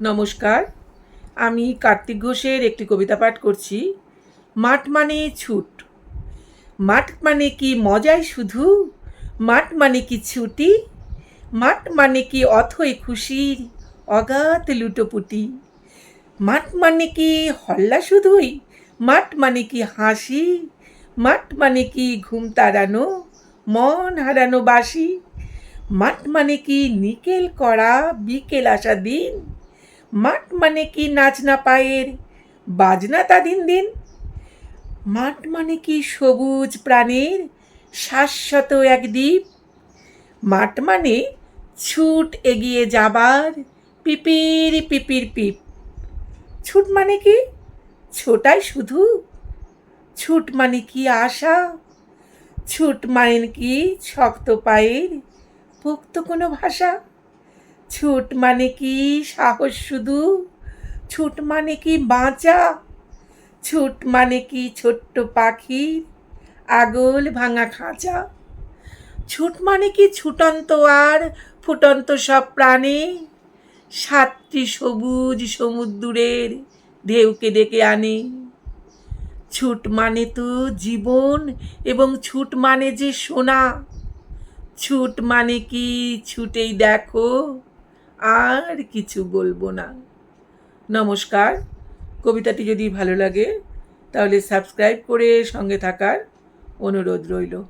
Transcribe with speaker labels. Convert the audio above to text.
Speaker 1: নমস্কার, আমি কার্তিক ঘোষের একটি কবিতা পাঠ করছি, মাঠ মানে ছুট। মাঠ মানে কি মজাই শুধু? মাঠ মানে কি ছুটি? মাঠ মানে কি অথই খুশির অগাধ লুটোপুটি। মাঠ মানে কি হল্লা শুধুই? মাঠ মানে কি হাসি? মাঠ মানে কি ঘুম তাড়ানো? মন হারানো বাসি মাঠ মানে কি নিকেল করা বিকেল আসা দিন? মাঠ মানে কি নাচনা পায়ের? বাজনা তা দিন দিন। মাঠ মানে কি সবুজ প্রাণের শাশ্বত এক দ্বীপ? মাঠ মানে ছুট এগিয়ে যাবার পিপির পিপির পিপ। ছুট মানে কি? ছোটাই শুধু। ছুট মানে কি আশা? ছুট মানে কি শক্ত পায়ের, পোক্ত কোনো ভাষা? ছুট মানে কি সাহস শুধু? ছুট মানে কি বাঁচা? ছুট মানে কি ছোট্ট পাখির আগল ভাঙা খাঁচা? ছুট মানে কি ছুটন্ত আর ফুটন্ত সব প্রাণে? সাতটি সবুজ সমুদ্রের ঢেউকে ডেকে আনে। ছুট মানে তো জীবন এবং ছুট মানে যে সোনা। ছুট মানে কি ছুটেই দেখো। আর কিছু বলব না। নমস্কার। কবিতাটি যদি ভালো লাগে, তাহলে সাবস্ক্রাইব করে সঙ্গে থাকার অনুরোধ রইল।